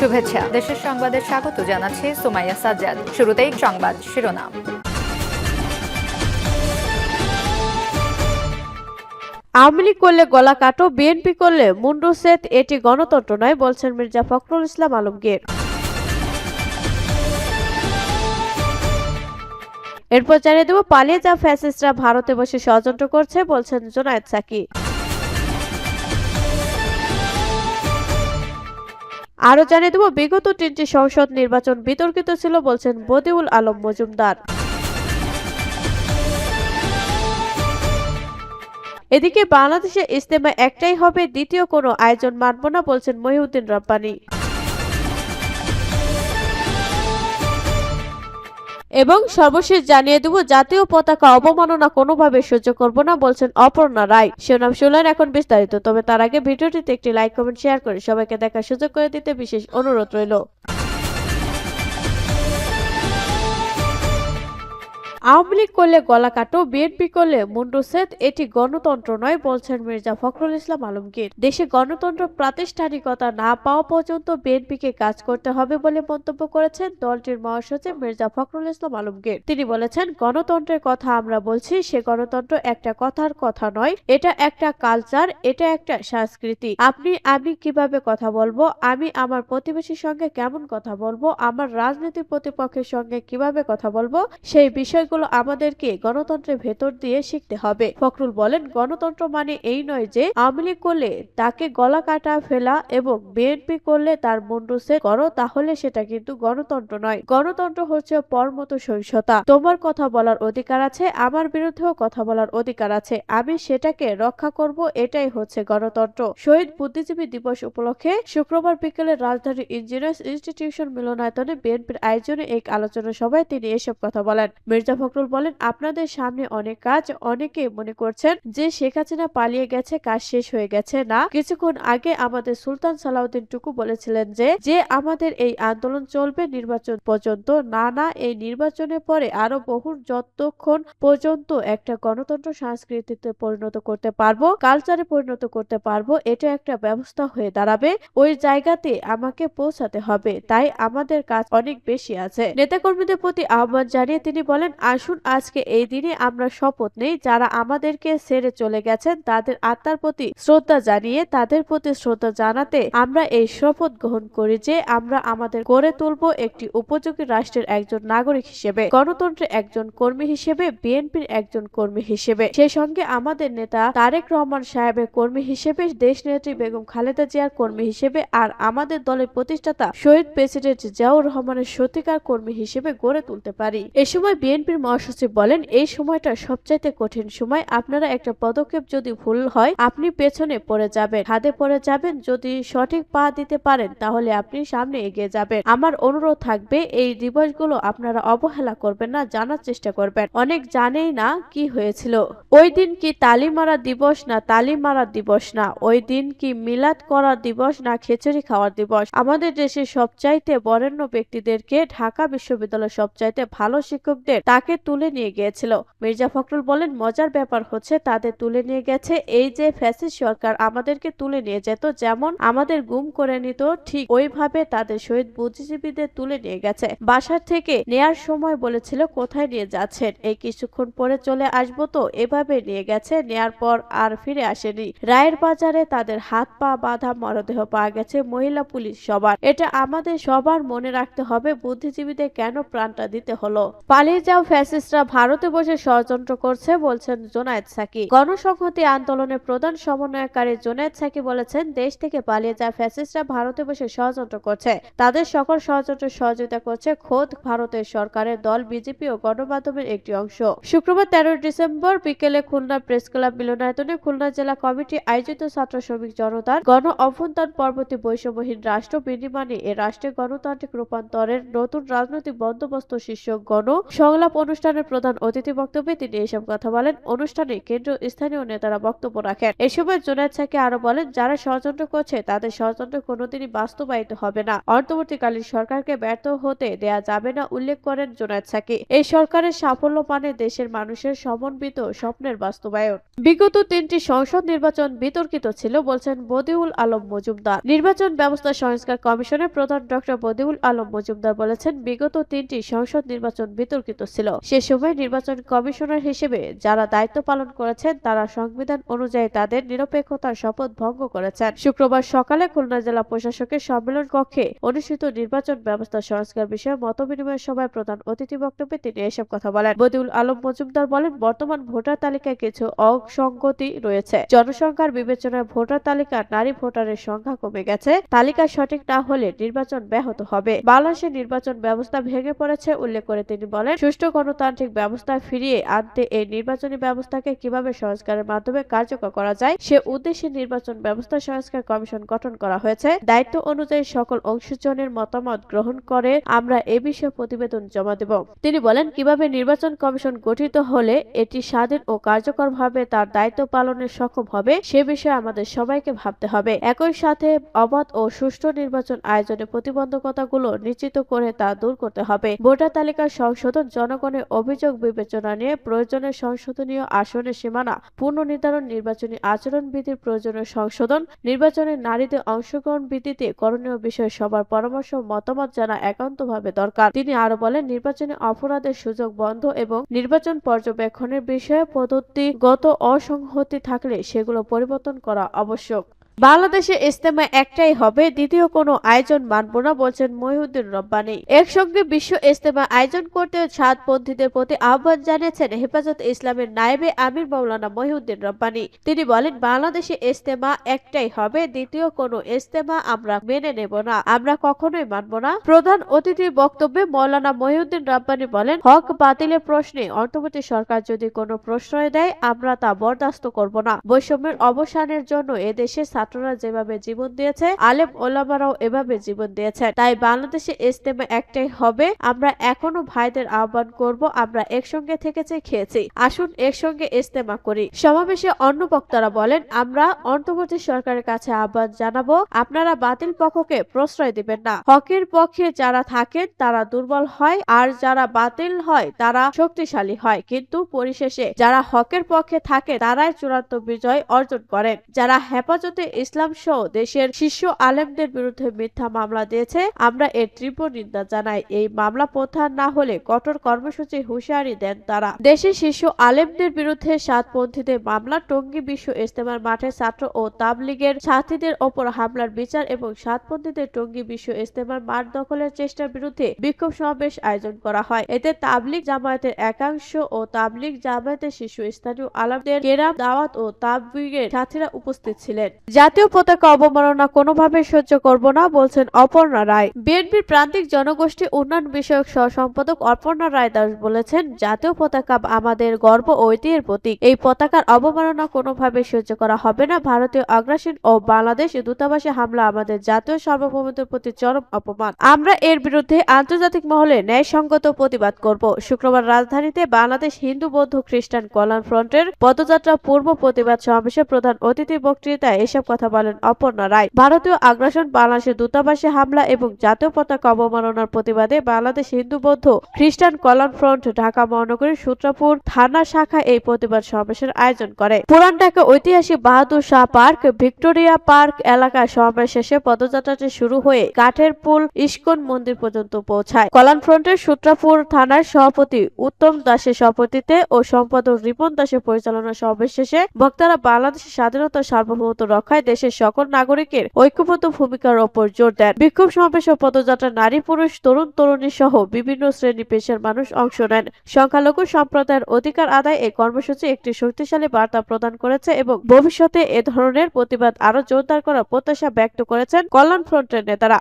শুভেচ্ছা। দেশের সংবাদে স্বাগত জানাচ্ছি সুমাইয়া সাজ্জাদ। শুরুতেই সংবাদ শিরোনাম। আওয়ামী লীগ করলে গলা কাটো, বিএনপি করলে মুন্ডু সেত এটি গণতন্ত্র নয়, বলছেন মির্জা ফখরুল ইসলাম আলমগীর। এরপর জানিয়ে দেব, পালিয়ে যা ফ্যাসিস্টরা ভারতে বসে ষড়যন্ত্র করছে, বলছেন জোনায়েদ সাকি। আরও জানিয়ে দেব, বিগত তিনটি সংসদ নির্বাচন বিতর্কিত ছিল বলছেন বদিউল আলম মজুমদার। এদিকে বাংলাদেশে ইজতেমা একটাই হবে, দ্বিতীয় কোনো আয়োজন মানব না বলছেন মহিউদ্দিন রব্বানী। এবং সর্বশেষ জানিয়ে দেব, জাতীয় পতাকা অবমাননা কোনোভাবে সহ্য করব না বলছেন অপর্ণা রায়। শিরোনাম শুনলেন এখন বিস্তারিত, তবে তার আগে ভিডিওটিতে একটি লাইক কমেন্ট শেয়ার করে সবাইকে দেখার সুযোগ করে দিতে বিশেষ অনুরোধ রইল। আওয়ামী লীগ করলে গলা কাটো, বিএনপি করলে মুন্ডু সেত এটি গণতন্ত্র নয়, বলছেন মির্জা ফখরুল ইসলাম আলমগীর। দেশে গণতন্ত্র প্রাতিষ্ঠানিকতা না পাওয়া পর্যন্ত বিএনপিকে কাজ করতে হবে বলে মন্তব্য করেছেন দলটির মহাসচিব মির্জা ফখরুল ইসলাম আলমগীর। তিনি বলেছেন, গণতন্ত্রের কথা আমরা বলছি, সে গণতন্ত্র একটা কথার কথা নয়, এটা একটা কালচার, এটা একটা সংস্কৃতি। আপনি, আমি কীভাবে কথা বলব, আমি আমার প্রতিবেশীর সঙ্গে কেমন কথা বলব, আমার রাজনৈতিক প্রতিপক্ষের সঙ্গে কীভাবে কথা বলব, সেই বিষয়গুলো আমাদেরকে গণতন্ত্রের ভেতর দিয়ে শিখতে হবে। ফখরুল বলেন, গণতন্ত্র মানে এই নয় যে আওয়ামী করলে তাকে গলা কাটা, ফেলা এবং বিএনপি করলে তার মুন্ডু সেট করো, তাহলে সেটা কিন্তু গণতন্ত্র নয়। গণতন্ত্র হচ্ছে পরমত সহিংসতা তোমার কথা বলার অধিকার আছে, আমার বিরুদ্ধেও কথা বলার অধিকার আছে। আমি সেটাকে রক্ষা করব, এটাই হচ্ছে গণতন্ত্র। শহীদ বুদ্ধিজীবী দিবস উপলক্ষে শুক্রবার বিকেলে রাজধানী ইঞ্জিনিয়ার্স ইনস্টিটিউশন মিলনায়তনে বিএনপির আয়োজনে এক আলোচনা সভায় তিনি এসব কথা বলেন। মির্জা ফখরুল বলেন, আপনাদের সামনে অনেক কাজ, অনেকে মনে করছেন যে শেখ হাসিনা পালিয়ে গেছে, কাজ শেষ হয়ে গেছে না। কিছুক্ষণ আগে আমাদের সুলতান সালাউদ্দিন টুকু বলেছিলেন যে যে আমাদের এই আন্দোলন চলবে নির্বাচন পর্যন্ত, না না, এই নির্বাচনের পরে আরও বহু যতক্ষণ পর্যন্ত একটা গণতন্ত্র সংস্কৃতিতে পরিণত করতে পারব কালচারে পরিণত করতে পারব, এটা একটা ব্যবস্থা হয়ে দাঁড়াবে। ওই জায়গাতে আমাকে পৌঁছাতে হবে। তাই আমাদের কাজ অনেক বেশি আছে। নেতাকর্মীদের প্রতি আহ্বান জানিয়ে তিনি বলেন আসুন, আজকে এই দিনে আমরা শপথ নেই। যারা আমাদেরকে ছেড়ে চলে গেছেন, তাদের আত্মার প্রতি শ্রদ্ধা জানিয়ে, তাদের প্রতি শ্রদ্ধা জানাতে আমরা এই শপথ গ্রহণ করি যে আমরা আমাদের গড়ে তুলব একটি উপযোগী রাষ্ট্রের একজন নাগরিক হিসেবে, গণতন্ত্রের একজন কর্মী হিসেবে, বিএনপির একজন কর্মী হিসেবে। সেই সঙ্গে আমাদের নেতা তারেক রহমান সাহেবের কর্মী হিসেবে, দেশ নেত্রী বেগম খালেদা জিয়ার কর্মী হিসেবে আর আমাদের দলের প্রতিষ্ঠাতা শহীদ প্রেসিডেন্ট জিয়াউর রহমানের সত্যিকার কর্মী হিসেবে গড়ে তুলতে পারি। এ সময় বিএনপির মহাসচিব বলেন, এই সময়টা সবচাইতে কঠিন সময়। আপনারা একটা পদক্ষেপ যদি ভুল হয়, আপনি পেছনে পড়ে যাবেন। হাতে পড়ে যাবেন, যদি সঠিক পা দিতে পারেন, তাহলে আপনি সামনে এগিয়ে যাবেন। আমার অনুরোধ থাকবে, এই দিবসগুলো আপনারা অবহেলা করবেন না, জানার চেষ্টা করবেন। অনেক জানেই না কি হয়েছিল। ওই দিন কি তালি মারা দিবস না তালি মারা দিবস না? ওই দিন কি মিলাদ করার দিবস না খিচুড়ি খাওয়ার দিবস? আমাদের দেশের সবচাইতে বরেণ্য ব্যক্তিদেরকে ঢাকা বিশ্ববিদ্যালয়ের সবচাইতে ভালো শিক্ষকদের, তাকে তুলে নিয়ে গিয়েছিল। মির্জা ফখরুল বলেন, মজার ব্যাপার হচ্ছে তাদের তুলে নিয়ে গেছে এই যে ফ্যাসিস্ট সরকার, আমাদেরকে তুলে নিয়ে যেত, যেমন আমাদের গুম করে নিত, ঠিক ওইভাবে তাদের শহীদ বুদ্ধিজীবীদের তুলে নিয়ে গেছে। বাসার থেকে নেয়ার সময় বলেছিল, কোথায় নিয়ে যাচ্ছেন? এই কিছুক্ষণ পরে চলে আসব তো, এভাবে নিয়ে গেছে, নেয়ার পর আর ফিরে আসেনি। রায়ের বাজারে তাদের হাত পা বাঁধা মরদেহ পাওয়া গেছে মহিলা পুলিশ সবার। এটা আমাদের সবার মনে রাখতে হবে, বুদ্ধিজীবীদের কেন প্রাণটা দিতে হলো? পালিয়ে যাও ফ্যাসিস্টরা ভারতে বসে ষড়যন্ত্র করছে বলছেন জোনায়েদ সাকি। গণসংহতি আন্দোলনের প্রধান সমন্বয়কারী জোনায়েদ সাকি বলেছেন, দেশ থেকে পালিয়ে যাওয়া ফ্যাসিস্টরা ভারতে বসে ষড়যন্ত্র করছে। তাদের সকল ষড়যন্ত্রের সহযোগিতা করছে খোদ ভারতের সরকারের দল, বিজেপি ও গণমাধ্যমের একটি অংশ। শুক্রবার তেরোই ডিসেম্বর বিকেলে খুলনা প্রেস ক্লাব মিলনায়তনে খুলনা জেলা কমিটি আয়োজিত ছাত্র শ্রমিক জনতার গণ অভ্যন্তর পরবর্তী বৈষম্যহীন রাষ্ট্র বিনির্মাণে এ রাষ্ট্রের গণতান্ত্রিক রূপান্তরের নতুন রাজনৈতিক বন্দোবস্ত শীর্ষক গণ সংলাপ অনুষ্ঠানের প্রধান অতিথি বক্তব্যে তিনি এসব কথা বলেন। অনুষ্ঠানে কেন্দ্রীয় স্থানীয় নেতারা বক্তব্য রাখেন। এ সময় জুনায়দ সাকি আরও বলেন, যারা ষড়যন্ত্র করছে, তাদের ষড়যন্ত্র কোনোদিনই বাস্তবায়িত হবে না। অন্তর্বর্তীকালীন সরকারকে ব্যর্থ হতে দেয়া যাবে না, উল্লেখ করেন জুনায়দ সাকি। এই সরকারের সাফল্য মানে দেশের মানুষের সমন্বিত স্বপ্নের বাস্তবায়ন। বিগত তিনটি সংসদ নির্বাচন বিতর্কিত ছিল, বলছেন বদিউল আলম মজুমদার। নির্বাচন ব্যবস্থা সংস্কার কমিশনের প্রধান ডক্টর বদিউল আলম মজুমদার বলেছেন, বিগত তিনটি সংসদ নির্বাচন বিতর্কিত ছিল। সে সময় নির্বাচন কমিশনার হিসেবে যারা দায়িত্ব পালন করেছেন, তারা সংবিধান অনুযায়ী তাদের নিরপেক্ষতার শপথ ভঙ্গ করেছেন। শুক্রবার সকালে খুলনা জেলা প্রশাসকের সম্মেলন কক্ষে অনুষ্ঠিত নির্বাচন ব্যবস্থা সংস্কার বিষয়ে মতবিনিময় সভায় প্রধান অতিথি বক্তব্যে তিনি এসব কথা বলেন। বদিউল আলম মজুমদার বলেন, বর্তমান ভোটার তালিকায় কিছু অসঙ্গতি রয়েছে। জনসংখ্যার বিবেচনায় ভোটার তালিকার নারী ভোটারের সংখ্যা কমে গেছে। তালিকা সঠিক না হলে নির্বাচন ব্যাহত হবে। বাংলাদেশের নির্বাচন ব্যবস্থা ভেঙে পড়েছে, উল্লেখ করে তিনি বলেন, সুষ্ঠু গণতান্ত্রিক ব্যবস্থা ফিরিয়ে আনতে এই নির্বাচনী ব্যবস্থাকে কীভাবে সংস্কারের মাধ্যমে কার্যকর করা যায়, সে উদ্দেশ্যে নির্বাচন ব্যবস্থা সংস্কার কমিশন গঠন করা হয়েছে। দায়িত্ব অনুযায়ী সকল অংশজনের মতামত গ্রহণ করে আমরা এ বিষয়ে প্রতিবেদন জমা দেব। তিনি বলেন, কীভাবে নির্বাচন কমিশন গঠিত হলে এটি স্বাধীন ও কার্যকরভাবে তার দায়িত্ব পালনে সক্ষম হবে, সে বিষয়ে আমাদের সবাইকে ভাবতে হবে। একই সাথে অবাধ ও সুষ্ঠু নির্বাচন আয়োজনে প্রতিবন্ধকতাগুলো নিশ্চিত করে তা দূর করতে হবে। ভোটার তালিকার সংশোধন জনগণের অভিযোগ বিবেচনা নিয়ে প্রয়োজনীয় সংশোধনীয় আসনের সীমানা, পুনর্নির্ধারণ নির্বাচনী আচরণ বিধির প্রয়োজনীয় সংশোধন, নির্বাচনে নারীদের অংশগ্রহণ বৃদ্ধিতে করণীয় বিষয়ে সবার পরামর্শ, মতামত জানা একান্তভাবে দরকার। তিনি আরও বলেন, নির্বাচনে অপরাধের সুযোগ বন্ধ এবং নির্বাচন পর্যবেক্ষণের বিষয়ে পদ্ধতিগত অসংহতি থাকলে সেগুলো পরিবর্তন করা আবশ্যক। বাংলাদেশে ইস্তেমা একটাই হবে, দ্বিতীয় কোনো আয়োজন মানব না, বলছেন মহিউদ্দিন রব্বানী। একসঙ্গে বিশ্ব ইস্তেমা আয়োজন করতে সাতপন্থীদের প্রতি আহ্বান জানিয়েছেন হেফাজত ইসলামের নায়েবে আমির মাওলানা মহিউদ্দিন রব্বানী। তিনি বলেন, বাংলাদেশে ইস্তেমা একটাই হবে, দ্বিতীয় কোনো ইস্তেমা আমরা মেনে নেব না, আমরা কখনোই মানব না। প্রধান অতিথির বক্তব্যে মৌলানা মহিউদ্দিন রব্বানী বলেন, হক বাতিলের প্রশ্নে অন্তর্বর্তী সরকার যদি কোনো প্রশ্রয় দেয়, আমরা তা বরদাস্ত করব না। বৈষম্যের অবসানের জন্য এদেশে ছাত্ররা যেভাবে জীবন দিয়েছে, আলেম ওলামারাও এভাবে জীবন দিয়েছে। তাই বাংলাদেশে ইস্তেমা একটাই হবে, আমরা এখনও ভাইদের আহ্বান করব, আমরা একসঙ্গে থেকেছি খেয়েছি। আসুন একসঙ্গে ইস্তেমা করি। সমাবেশে অন্য বক্তারা বলেন, আমরা অন্তর্বর্তী সরকারের কাছে আহ্বান জানাব, আপনারা বাতিল পক্ষকে প্রশ্রয় দিবেন না। হকের পক্ষে যারা থাকেন, তারা দুর্বল হয়, আর যারা বাতিল হয়, তারা শক্তিশালী হয়। কিন্তু পরিশেষে যারা হকের পক্ষে থাকে তারাই চূড়ান্ত বিজয় অর্জন করেন। যারা হেফাজতে ইসলাম সহ দেশের শীর্ষ আলেমদের বিরুদ্ধে মিথ্যা মামলা দিয়েছে। আমরা এর তীব্র নিন্দা জানাই। এই মামলা প্রত্যাহার না হলে কঠোর কর্মসূচি হুঁশিয়ারি দেন তারা। দেশের শীর্ষ আলেমদের বিরুদ্ধে সাতপন্থীদের মামলা, টঙ্গী বিশ্ব ইস্তেমার মাঠে ছাত্র ও তাবলিগের সাথীদের ওপর হামলার বিচার এবং সাতপন্থীদের টঙ্গী বিশ্ব ইস্তেমার মাঠ দখলের চেষ্টার বিরুদ্ধে বিক্ষোভ সমাবেশ আয়োজন করা হয়। এতে তাবলিগ জামায়াতের একাংশ ও তাবলিগ জামায়াতের শীর্ষ স্থানীয় আলমদের কেরাম, দাওয়াত ও তাবলিগের সাথীরা উপস্থিত ছিলেন। জাতীয় পতাকা অবমাননা কোনোভাবে সহ্য করব না, বলছেন অপর্ণা রায়। বিএনপির প্রান্তিক জনগোষ্ঠী উন্নয়ন বিষয়ক সহ সম্পাদক অপর্ণা রায় দাস বলেছেন, জাতীয় পতাকা আমাদের গর্ব ঐতিহ্যের প্রতীক। এই পতাকার অবমাননা কোনোভাবে সহ্য করা হবে না। ভারতীয় আগ্রাসন ও বাংলাদেশ দূতাবাসে হামলা আমাদের জাতীয় সার্বভৌমত্বের প্রতি চরম অপমান। আমরা এর বিরুদ্ধে আন্তর্জাতিক মহলে ন্যায়সঙ্গত প্রতিবাদ করব। শুক্রবার রাজধানীতে বাংলাদেশ হিন্দু, বৌদ্ধ, খ্রিস্টান কল্যাণ ফ্রন্টের পদযাত্রা পূর্ব প্রতিবাদ সমাবেশে প্রধান অতিথি বক্তৃতায় এসব কথা বলেন অপর্ণা রায়। ভারতীয় আগ্রাসন, বাংলাদেশের দূতাবাসে হামলা এবং জাতীয় পতাকা অবমাননার প্রতিবাদে বাংলাদেশ হিন্দু বৌদ্ধ খ্রিস্টান কল্যাণ ফ্রন্ট ঢাকা মহানগরীর সূত্রাপুর থানা শাখা এই প্রতিবাদ সমাবেশের আয়োজন করে। পুরান ঢাকা ঐতিহাসিক Bahadur Shah Park, Victoria Park এলাকায় সমাবেশ শেষে পদযাত্রাটি শুরু হয়ে কাঠের পুল, ইস্কন মন্দির পর্যন্ত পৌঁছায়। কল্যাণ ফ্রন্টের সূত্রাপুর থানার সভাপতি উত্তম দাসের সভাপতিতে ও সম্পাদক রিপন দাসের পরিচালনা সমাবেশ শেষে বক্তারা বাংলাদেশের স্বাধীনতা সার্বভৌমত্ব রক্ষায় দেশের সকল নাগরিকের ঐক্যবদ্ধ ভূমিকার ওপর জোর দেন। বিক্ষোভ সমাবেশ ও পদযাত্রা নারী, পুরুষ, তরুণ, তরুণী সহ বিভিন্ন শ্রেণি পেশার মানুষ অংশ নেন। সংখ্যালঘু সম্প্রদায়ের অধিকার আদায় এই কর্মসূচি একটি শক্তিশালী বার্তা প্রদান করেছে এবং ভবিষ্যতে এ ধরনের প্রতিবাদ আরও জোরদার করার প্রত্যাশা ব্যক্ত করেছেন কল্যাণ ফ্রন্টের নেতারা।